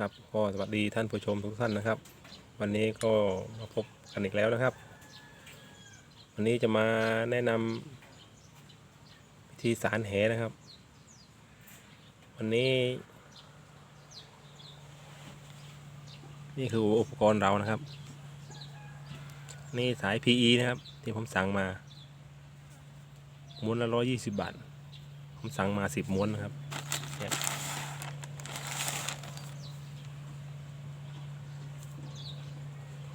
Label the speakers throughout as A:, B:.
A: ครับก็สวัสดีท่านผู้ชมทุกท่านนะครับ วันนี้ก็มาพบกันอีกแล้วนะครับ วันนี้จะมาแนะนำวิธีสารแหนะครับ วันนี้ นี่คืออุปกรณ์เรานะครับ นี่สาย PE นะครับ ที่ผมสั่งมาม้วนละร้อยยี่สิบบาท ผมสั่งมาสิบม้วนนะครับเนี่ย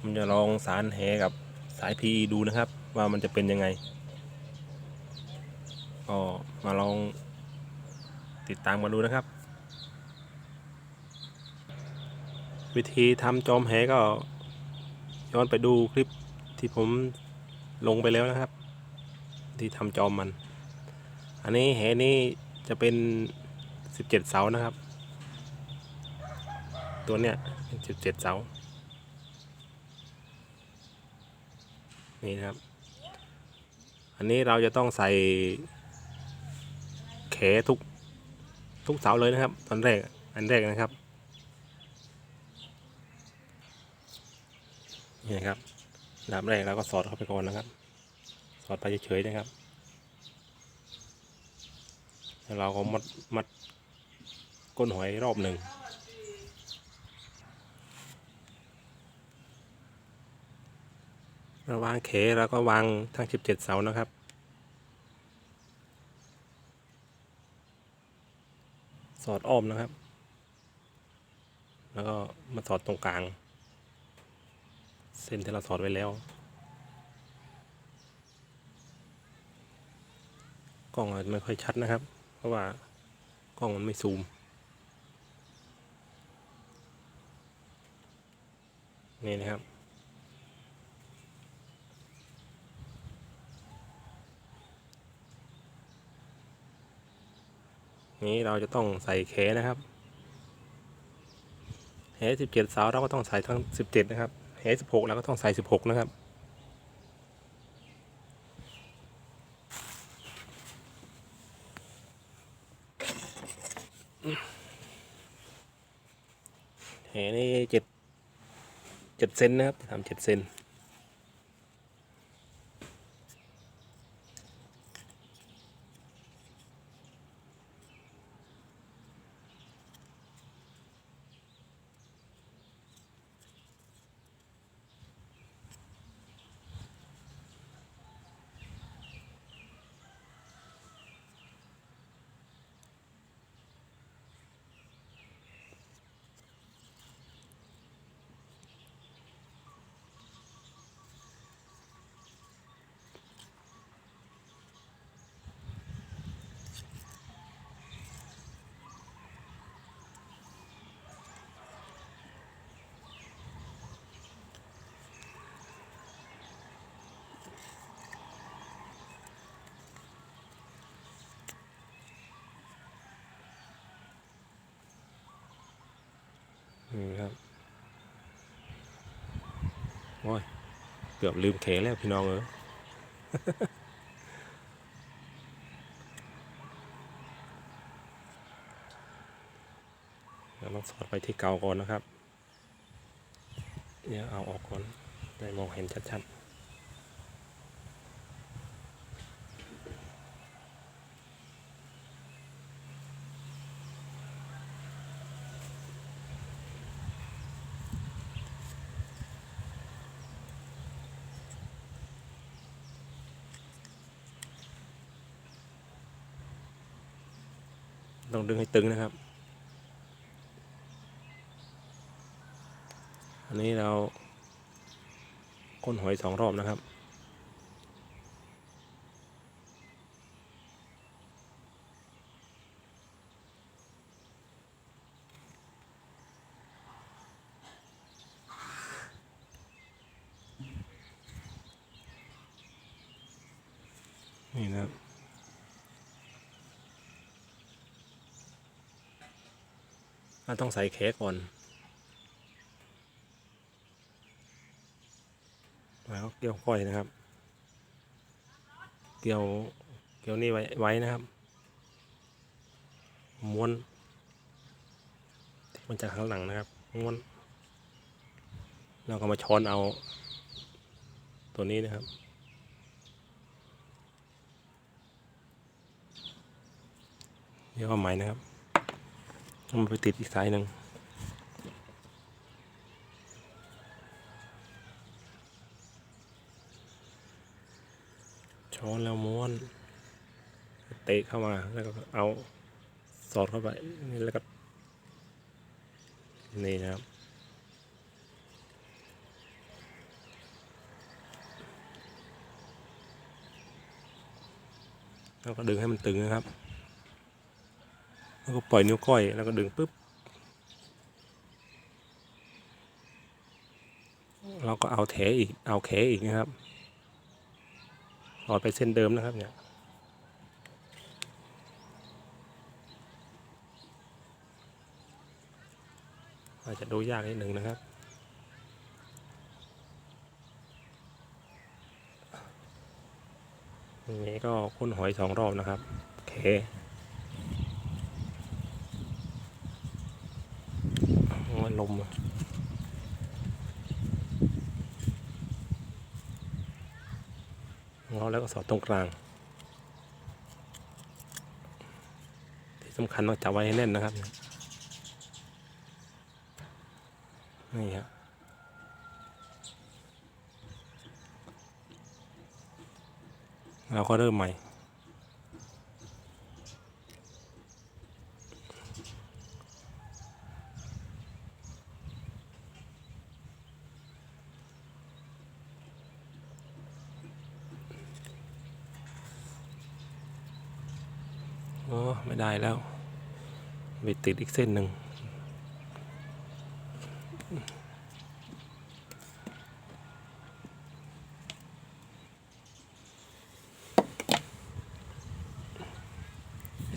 A: ผมจะลองสารแหกับสาย PE ดูนะครับ ว่ามันจะเป็นยังไง ก็มาลองติดตามกันดูนะครับ วิธีทำจอมแหก็ย้อนไปดูคลิปที่ผมลงไปแล้วนะครับ ที่ทำจอมมัน อันนี้แหนี้จะเป็น 17 เสานะครับ ตัวเนี้ยเป็น17 เสา นี่นะครับ อันนี้เราจะต้องใส่แขทุกทุกเสาเลยนะครับ ตอนแรกอันแรกนะครับนี่นะครับลำแรกเราก็สอดเข้าไปก่อนนะครับ สอดไปเฉยๆนะครับแล้วเราก็มัดมัดก้นหอยรอบหนึ่ง เราวางเขแล้วก็วางทั้ง 17 เสานะครับ สอดอ้อมนะครับ แล้วก็มาสอดตรงกลาง เส้นที่เราสอดไว้แล้ว กล้องอาจจะไม่ค่อยชัดนะครับ เพราะว่ากล้องมันไม่ซูมนี่นะครับ นี้เราจะต้องใส่แขนะครับแหสิบเจ็ดสาวเราก็ต้องใส่ทั้งสิบเจ็ดนะครับแหสิบหกเราก็ต้องใส่สิบหกนะครับแหนี่เจ็ดเจ็ดเซนนะครับทำเจ็ดเซนครับ โอ้ย เกือบลืมเขแล้วพี่น้องเออเราต้องสอดไปที่เก่าก่อนนะครับ เนี่ยเอาออกก่อนได้มองเห็นชัดๆ ต้องดึงให้ตึงนะครับ อันนี้เราก้นหอยสองรอบนะครับ นี่นะครับ เรา ต้องใส่เค้กก่อนแล้วเกี่ยวก้อยนะครับ เกี่ยวเกี่ยวนี่ไว้ไว้นะครับ ม้วนมันจากข้างหลังนะครับ ม้วน เราก็มาช้อนเอา ตัวนี้นะครับเดี๋ยวเอาใหมนะครับ มาไปติดอีกสายหนึ่งช้อนแล้วม้วนเตะเข้ามาแล้วก็เอาสอดเข้าไปนี่แล้วก็นี่นะครับแล้วก็ดึงให้มันตึงนะครับ แล้วก็ปล่อยนิ้วก้อยแล้วก็ดึงปุ๊บเราก็เอาแถอีกเอาแขอีกนะครับรอดไปเส้นเดิมนะครับเนี่ยอาจจะดูยากนิดหนึ่งนะครับอย่างนี้ก็ค้นหอยสองรอบนะครับโอเคโอ้ยล มงอแล้วก็สอดตรงกลาง ที่สำคัญต้องจับไว้ให้แน่นนะครับ นี่ครับเราก็เริ่มใหม่ โอ้ไม่ได้แล้ว ไปติดอีกเส้นหนึ่ง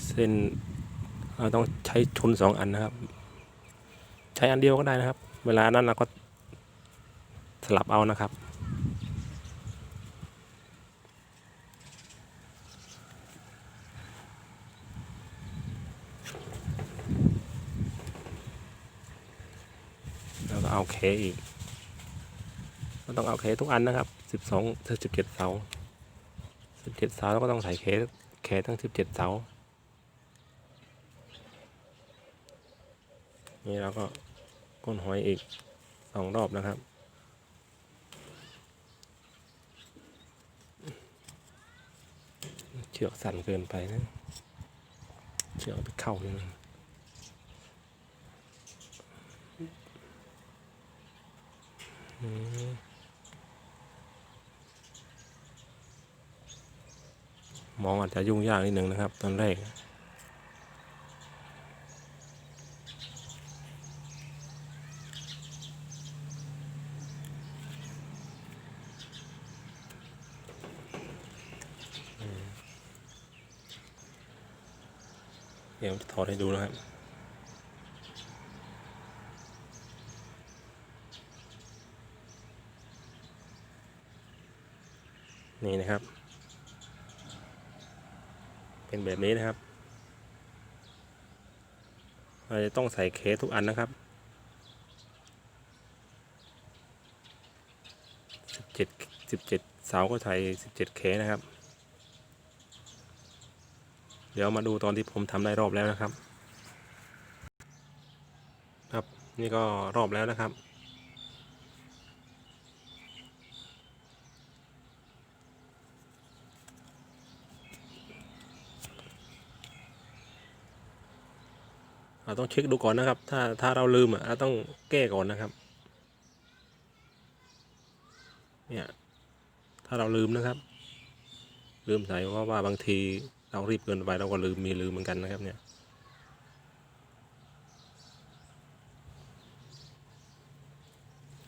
A: เส้นเราต้องใช้ชุนสองอันนะครับ ใช้อันเดียวก็ได้นะครับ เวลานั้นเราก็สลับเอานะครับ แล้วก็เอาเคอีกก็ต้องเอาเคทุกอันนะครับสิบสองถึงสิบเจ็ดเสาสิบเจ็ดเสาแล้วก็ต้องใส่เคเคทั้งสิบเจ็ดเสานี่เราก็ก้นหอยอีกสองรอบนะครับเชือกสั่นเกินไปนะเชือกไปเข้านี่ มองอาจจะยุ่งยากนิดหนึ่งนะครับ ตอนแรกเดี๋ยวจะถอดให้ดูนะครับ นี่นะครับ เป็นแบบนี้นะครับ เราจะต้องใส่เคสทุกอันนะครับสิบเจ็ดสิบเจ็ดเสาก็ใส่สิบเจ็ดเคสนะครับ เดี๋ยวมาดูตอนที่ผมทำได้รอบแล้วนะครับ ครับ นี่ก็รอบแล้วนะครับ เราต้องเช็คดูก่อนนะครับ ถ้าถ้าเราลืมอะเราต้องแก้ก่อนนะครับ เนี่ยถ้าเราลืมนะครับ ลืมใส่เพราะว่าบางทีเรารีบเกินไปเราก็ลืมมีลืมเหมือนกันนะครับเนี่ย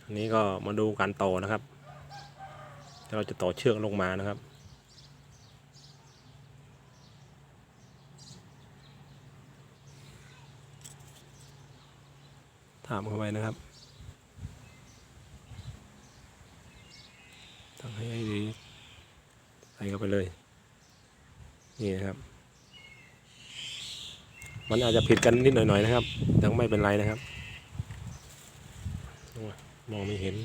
A: อันนี้ก็มาดูการต่อนะครับเราจะต่อเชือกลงมานะครับ ถามเข้าไปนะครับต้องให้ดีใส่เข้าไปเลย นี่นะครับ มันอาจจะผิดกันนิดหน่อยๆนะครับแต่ไม่เป็นไรนะครับ มองไม่เห็น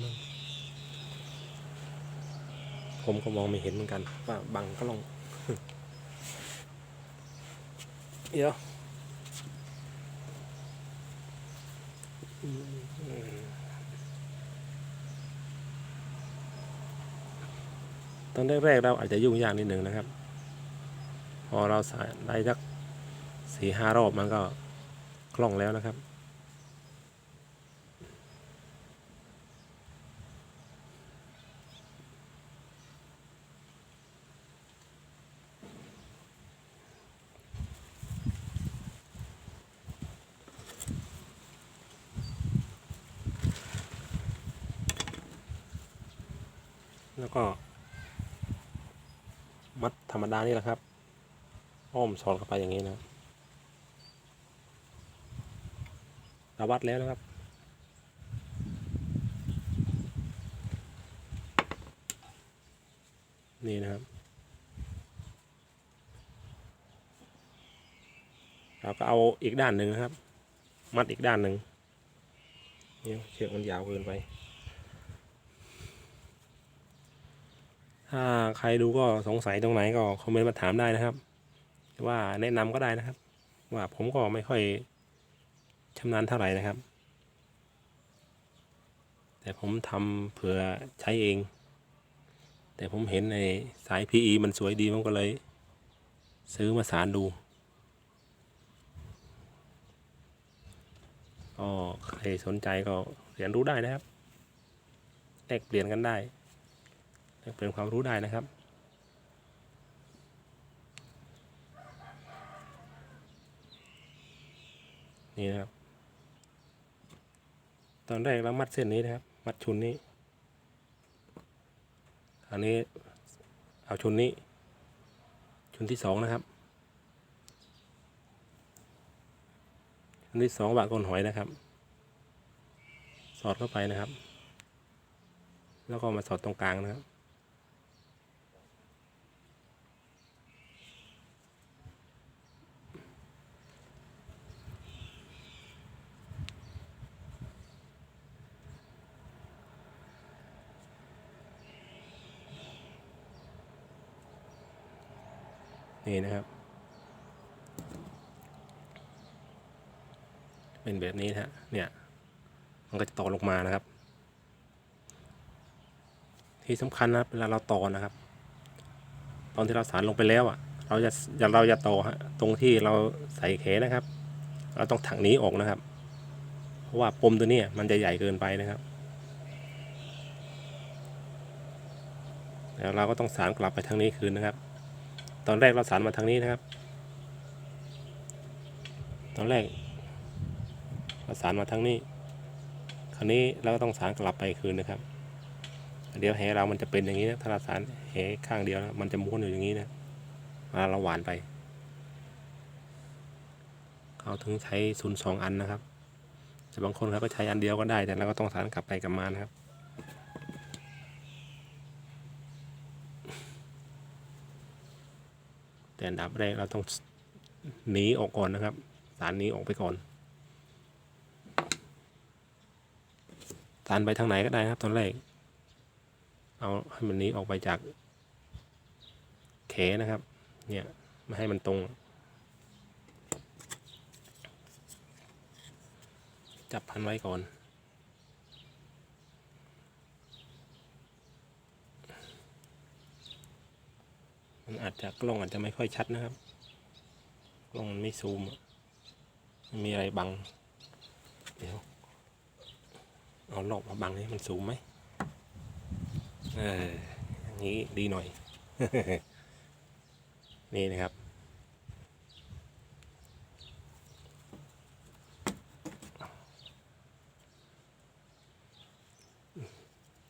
A: ผมก็มองไม่เห็นเหมือนกันว่าบังก็ลองเดี๋ยว ตอนแรกๆเราอาจจะยุ่งยากนิดหนึ่งนะครับ พอเราใส่ได้สักสี่ห้ารอบมันก็คล่องแล้วนะครับ แล้วก็ มัดธ รมดานี่แหละครับ อ้อมสอดเข้าไปอย่างนี้นะครับเราวัดแล้วนะครับ นี่นะครับเราก็เอาอีกด้านหนึ่งนะครับ มัดอีกด้านหนึ่งเนี่ยเชือกมันยาวเกินไป ถ้าใครดูก็สงสัยตรงไหนก็คอมเมนต์มาถามได้นะครับ ว่าแนะนำก็ได้นะครับ ว่าผมก็ไม่ค่อยชำนาญเท่าไหร่นะครับ แต่ผมทำเผื่อใช้เอง แต่ผมเห็นในสาย PE มันสวยดีผมก็เลย ซื้อมาสารดูก็ใครสนใจก็เรียนรู้ได้นะครับแลกเปลี่ยนกันได้ เปลี่ยนความรู้ได้นะครับ นี่นะครับ ตอนแรกเรามัดเส้นนี้นะครับ มัดชุนนี้ อันนี้เอาชุนนี้ ชุนที่สองนะครับ ชุนที่สองบากก้นหอยนะครับ สอดเข้าไปนะครับแล้วก็มาสอดตรงกลางนะครับ นี่นะครับ เป็นแบบนี้นะฮะเนี่ย มันก็จะต่อลงมานะครับ ที่สำคัญนะเวลาเราต่อนะครับ ตอนที่เราสารลงไปแล้วอะ เราจะอย่าเราจะต่อฮะตรงที่เราใส่แขนนะครับ เราต้องถักนี้ออกนะครับ เพราะว่าปมตัวนี้มันจะใหญ่เกินไปนะครับแล้วเราก็ต้องสารกลับไปทางนี้คืนนะครับ ตอนแรกเราสารมาทางนี้นะครับ ตอนแรกเราสารมาทางนี้ คราวนี้เราก็ต้องสารกลับไปคืนนะครับ เดี๋ยวแหเรามันจะเป็นอย่างนี้นะถ้าเราสารแหข้างเดียวนะมันจะม้วนอยู่อย่างนี้นะเวลาเราหวานไป เขาถึงใช้ศูนย์สองอันนะครับ แต่บางคนเขาก็ใช้อันเดียวก็ได้ แต่เราก็ต้องสารกลับไปกลับมานะครับ แต่อันดับแรกเราต้องหนีออกก่อนนะครับ สารหนี้ออกไปก่อน สารไปทางไหนก็ได้นะครับตอนแรก เอาให้มันหนีออกไปจากแขนะครับ เนี่ยไม่ให้มันตรง จับพันไว้ก่อน มันอาจจะกล้องอาจจะไม่ค่อยชัดนะครับ กล้องมันไม่ซูมมันมีอะไรบัง เดี๋ยว เอาหลอกมาบังให้มันซูมไหมเอออย่างนี้ดีหน่อย นี่นะครับ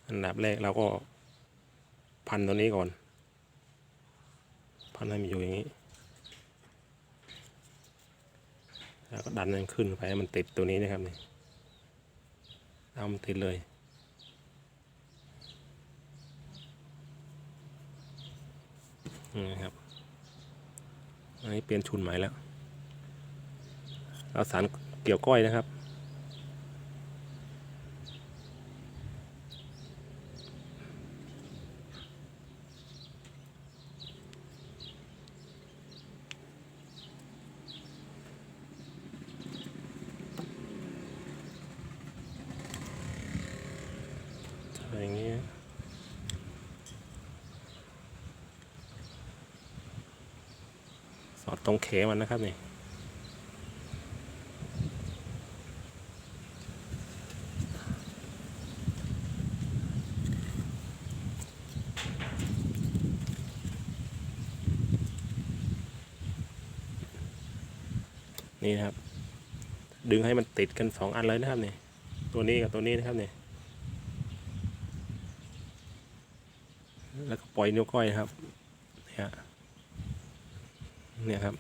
A: อันดับแรกเราก็พันตัวนี้ก่อน พันให้มันอยู่อย่างนี้ แล้วก็ดันมันขึ้นไปให้มันติดตัวนี้นะครับนี่เอามันติดเลยนี่นะครับอันนี้เปลี่ยนชุนใหม่แล้ว เราสารเกี่ยวก้อยนะครับ อะไรอย่างเงี้ยส อดตรงเขมันนะครับนี่นี่นะครับ ดึงให้มันติดกันสองอันเลยนะครับนี่ตัวนี้กับตัวนี้นะครับนี่แล้วก็ปล่อยนิ้วก้อยครับ เนี่ยครับ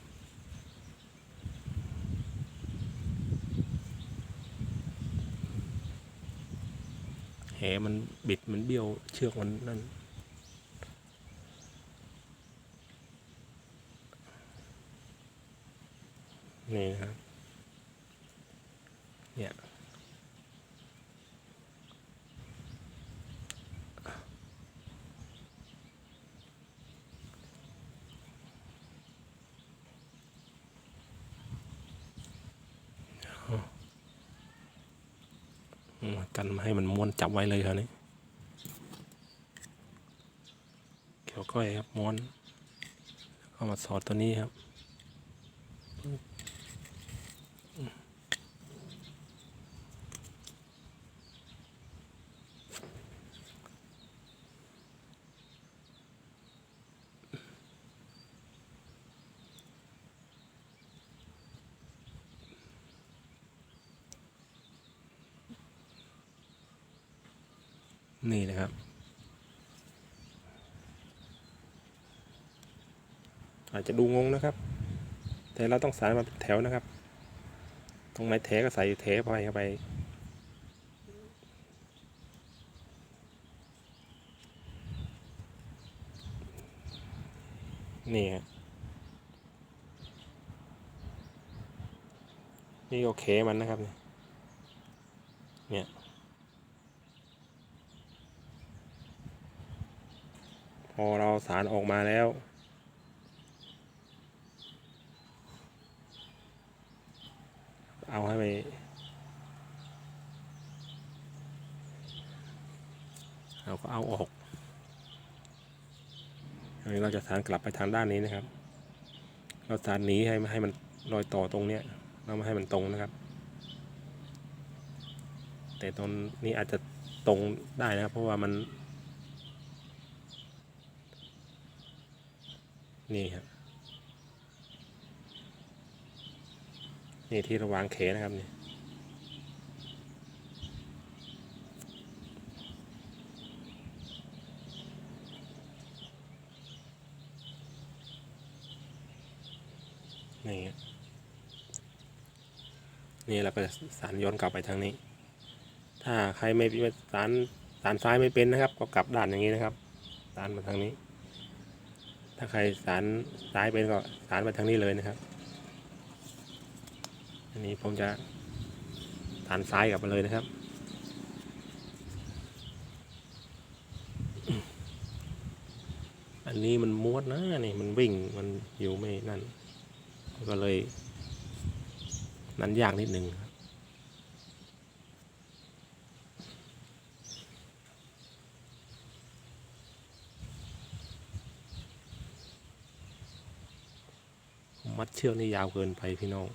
A: แหมันบิดมันเบี้ยวเชือกมันนั่นนี่นะครับ เนี่ย อืมกันไม่ ให้มันม้วนจับไว้เลยครับนี่เกี่ยวก้อยครับม้วนเข้ามาสอดตัวนี้ครับ นี่นะครับ อาจจะดูงงนะครับ แต่เราต้องสารมาเป็นแถวนะครับ ตรงไหนแถก็ใส่แถไปเข้าไป นี่ครับนี่โอเคมันนะครับเนี่ย พอเรา สารออกมาแล้ว เอาให้ไปเราก็เอาออกอันนี้เราจะสารกลับไปทางด้านนี้นะครับ เราสารหนีให้ไม่ให้มันรอยต่อตรงเนี้ย เราไม่ให้มันตรงนะครับ แต่ตรงนี้อาจจะตรงได้นะครับ เพราะว่ามัน นี่ครับนี่ที่ระวางเขนะครับนี่นี่ครับนี่เราก็จะสารย้อนกลับไปทางนี้ ถ้าใครไม่สารสารซ้ายไม่เป็นนะครับ ก็กลับด้านอย่างนี้นะครับสารมาทางนี้ ถ้าใครสารซ้ายเป็นก็สารไปทางนี้เลยนะครับ อันนี้ผมจะสารซ้ายกลับมาเลยนะครับ อันนี้มันม้วนนะนี่มันวิ่งมันอยู่ไม่นั่น ก็เลย นั้นยากนิดหนึ่งครับ มัดเชือกนี่ยาวเกินไปพี่น้อง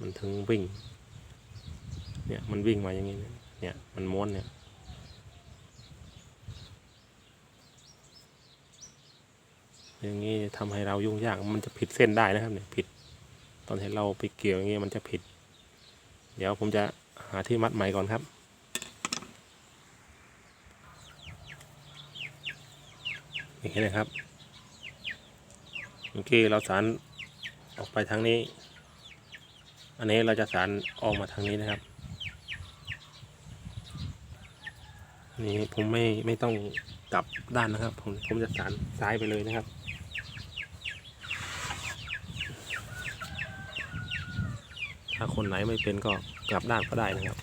A: มันถึงวิ่ง เนี่ยมันวิ่งมาอย่างนี้ เนี่ยมันม้วนเนี่ยอย่างนี้ทำให้เรายุ่งยาก มันจะผิดเส้นได้นะครับเนี่ยผิด ตอนที่เราไปเกี่ยวอย่างนี้มันจะผิด เดี๋ยวผมจะหาที่มัดใหม่ก่อนครับ อย่างนี้นะครับ เมื่อกี้เราสารออกไปทางนี้ อันนี้เราจะสารออกมาทางนี้นะครับ นี่ผมไม่ไม่ต้องกลับด้านนะครับ ผมผมจะสารซ้ายไปเลยนะครับถ้าคนไหนไม่เป็นก็กลับด้านก็ได้นะครับ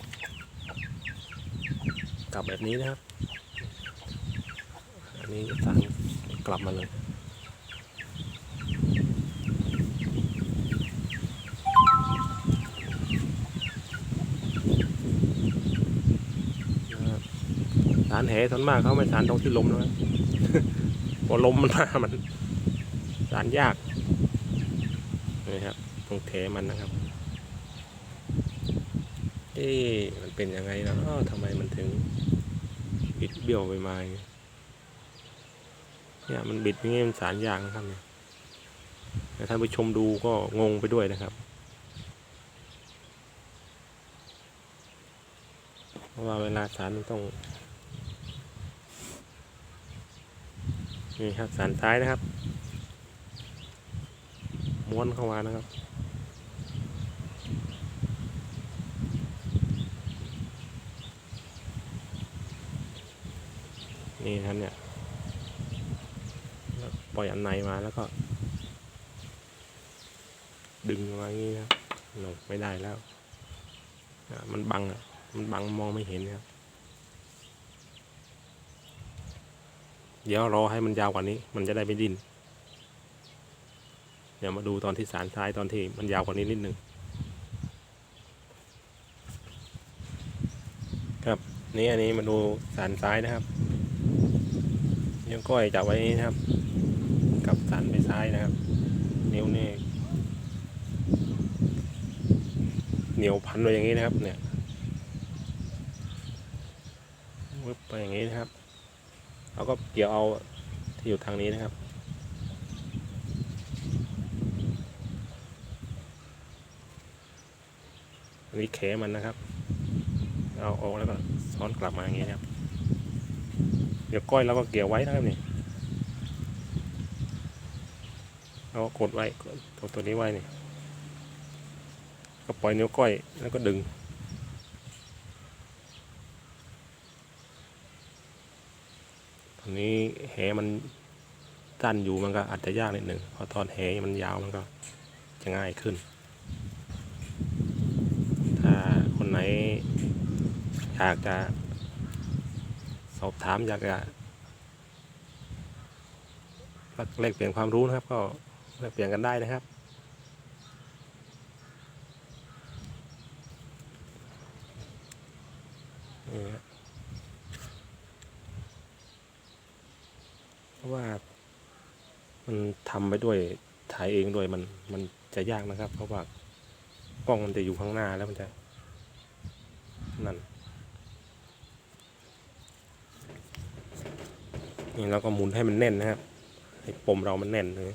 A: กลับแบบนี้นะครับ อันนี้สารกลับมาเลย นะครับสารแหส่วนมากเขาไม่สารตรงที่ลมนะครับพอลมมันมามันสารยากนี่ครับตรงแถมันนะครับเอ๊มันเป็นยังไงนะทำไมมันถึงบิดเบี้ยวไปมาเนี่ยมันบิดอย่างงี้มันสารยากนะครับเนี่ยแต่ท่านผู้ชมดูก็งงไปด้วยนะครับ เพราะว่าเวลาสารมันต้อง นี่ครับสารซ้ายนะครับ ม้วนเข้ามานะครับ นี่ครับเนี่ยปล่อยอันในมาแล้วก็ ดึงมาอย่างนี้นะครับหลบไม่ได้แล้ว มันบังอะ มันบังมองไม่เห็นนะครับ เดี๋ยวรอให้มันยาวกว่านี้ มันจะได้ไม่ดิ้นเดี๋ยวมาดูตอนที่สารซ้ายตอนที่มันยาวกว่านี้นิดนึงครับ นี่อันนี้มาดูสารซ้ายนะครับนิ้วก้อยจับไว้นี่นะครับ กับสารไปซ้ายนะครับ นิ้วนี่เหนียวพันไว้อย่างนี้นะครับ เนี่ย วึบไปอย่างนี้นะครับ เราก็เกี่ยวเอาที่อยู่ทางนี้นะครับ อันนี้แขมันนะครับ เอาออกแล้วก็ซ้อนกลับมาอย่างนี้นะครับ เดี๋ยวก้อยเราก็เกี่ยวไว้นะครับนี่เราก็กดไว้กดตัวตัวนี้ไว้นี่ก็ปล่อยนิ้วก้อยแล้วก็ดึง ตอนนี้ แหมันสั้นอยู่มันก็อาจจะยากนิดหนึ่งเพราะตอนแหมันยาวมันก็จะง่ายขึ้น ถ้าคนไหนอยากจะสอบถามอยากจะแลกเปลี่ยนความรู้นะครับ ก็แลกเปลี่ยนกันได้นะครับ นี่ฮะเพราะว่ามัน ทำไปด้วยถ่ายเองด้วยมันมันจะยากนะครับ เพราะว่ากล้องมันจะอยู่ข้างหน้าแล้วมันจะนั่นนี่เราก็หมุนให้มันแน่นนะครับให้ปมเรามันแน่นเลย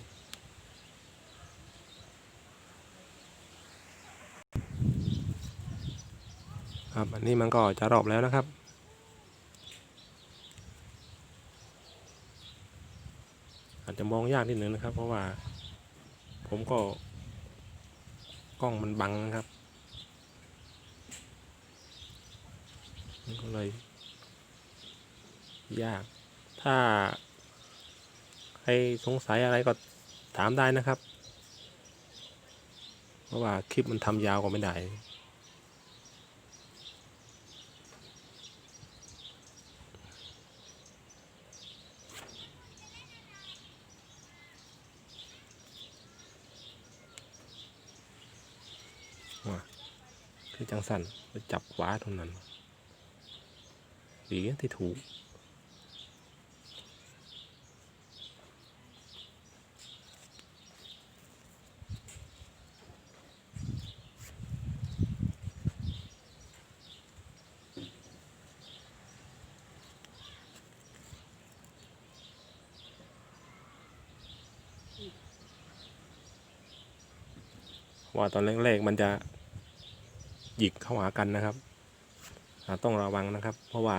A: ครับอันนี้มันก็จะรอบแล้วนะครับ อาจจะ มองยากนิดหนึ่งนะครับ เพราะว่า ผมก็ กล้องมันบังนะครับมันก็เลย ยาก ถ้า ใครสงสัยอะไรก็ถามได้นะครับ เพราะว่าคลิปมันทำยาวกว่าไม่ได้ คือจังสันไปจับขวาตรงนั้นดีที่ถูกว่าตอนแรกๆมันจะ หยิกเข้าหากันนะครับต้องระวังนะครับ เพราะว่า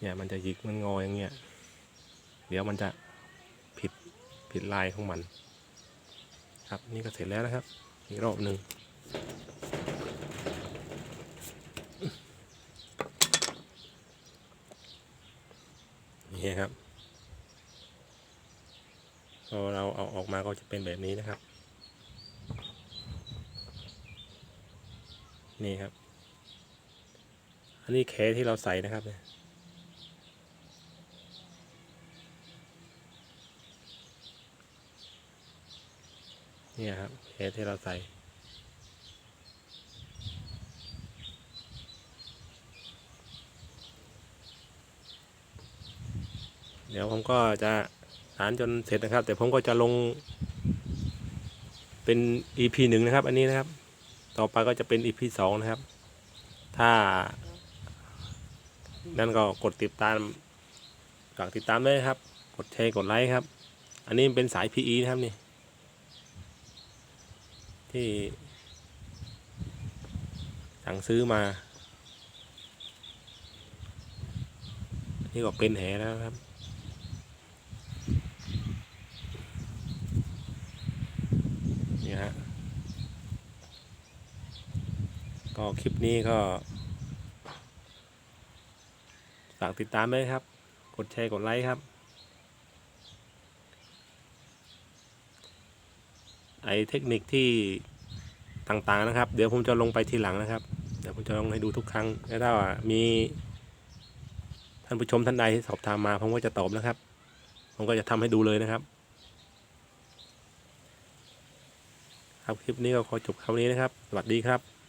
A: เนี่ยมันจะหยิกมันงออย่างเงี้ยเดี๋ยวมันจะผิดผิดลายของมัน ครับนี่ก็เสร็จแล้วนะครับ อีกรอบหนึ่งนี่ครับพอเราเอาออกมาก็จะเป็นแบบนี้นะครับ นี่ครับ อันนี้แขที่เราใส่นะครับเนี่ยนี่ครับแขที่เราใส่เดี๋ยวผมก็จะสารจนเสร็จนะครับ แต่ผมก็จะลงเป็น EP หนึ่งนะครับ อันนี้นะครับ ต่อไปก็จะเป็น EP สองนะครับ ถ้า นั่นก็กดติดตามฝากติดตามด้วยครับ กดแชร์กดไลค์ครับ อันนี้เป็นสาย PE นะครับนี่ ที่ สั่งซื้อมา นี่ก็เป็นแหแล้วครับ นี่ฮะ ก็คลิปนี้ก็ฝากติดตามด้วยครับ กดแชร์กดไลค์ครับ ไอเทคนิคที่ต่างๆนะครับ เดี๋ยวผมจะลงไปทีหลังนะครับ เดี๋ยวผมจะลงให้ดูทุกครั้งแล้วถ้าว่ามีท่านผู้ชมท่านใดที่สอบถามมาผมก็จะตอบนะครับ ผมก็จะทำให้ดูเลยนะครับ ครับคลิปนี้ก็ขอจบคำนี้นะครับ สวัสดีครับ